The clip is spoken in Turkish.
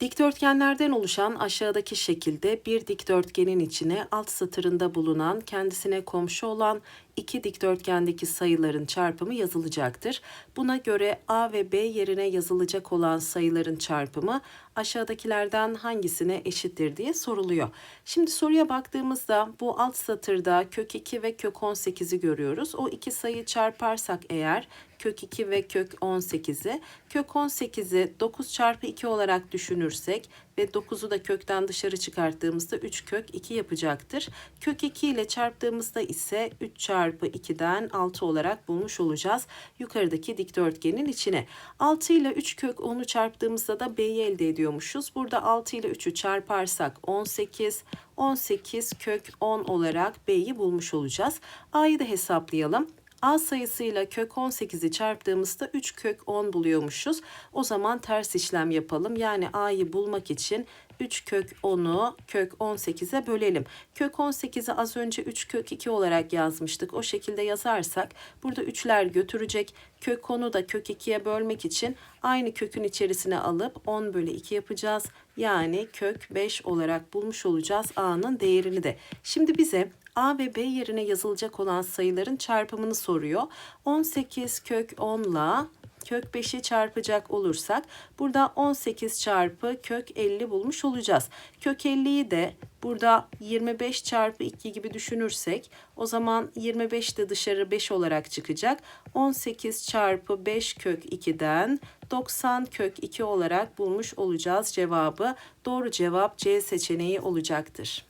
Dikdörtgenlerden oluşan aşağıdaki şekilde bir dikdörtgenin içine alt satırında bulunan kendisine komşu olan iki dikdörtgendeki sayıların çarpımı yazılacaktır. Buna göre A ve B yerine yazılacak olan sayıların çarpımı aşağıdakilerden hangisine eşittir diye soruluyor. Şimdi soruya baktığımızda bu alt satırda kök 2 ve kök 18'i görüyoruz. O iki sayı çarparsak eğer kök 2 ve kök 18'i kök 18'i 9 çarpı 2 olarak düşünürsek ve 9'u da kökten dışarı çıkarttığımızda 3 kök 2 yapacaktır. Kök 2 ile çarptığımızda ise 3 çarpı 2'den 6 olarak bulmuş olacağız yukarıdaki dikdörtgenin içine. 6 ile 3 kök 10'u çarptığımızda da B'yi elde ediyormuşuz. Burada 6 ile 3'ü çarparsak 18, 18 kök 10 olarak B'yi bulmuş olacağız. A'yı da hesaplayalım. A sayısıyla kök 18'i çarptığımızda 3 kök 10 buluyormuşuz. O zaman ters işlem yapalım. Yani A'yı bulmak için 3 kök 10'u kök 18'e bölelim. Kök 18'i az önce 3 kök 2 olarak yazmıştık. O şekilde yazarsak burada 3'ler götürecek. Kök 10'u da kök 2'ye bölmek için aynı kökün içerisine alıp 10 bölü 2 yapacağız. Yani kök 5 olarak bulmuş olacağız A'nın değerini de. Şimdi bize A ve B yerine yazılacak olan sayıların çarpımını soruyor. 18 kök 10 ile kök 5'i çarpacak olursak burada 18 çarpı kök 50 bulmuş olacağız. Kök 50'yi de burada 25 çarpı 2 gibi düşünürsek o zaman 25 de dışarı 5 olarak çıkacak. 18 çarpı 5 kök 2'den 90 kök 2 olarak bulmuş olacağız cevabı. Doğru cevap C seçeneği olacaktır.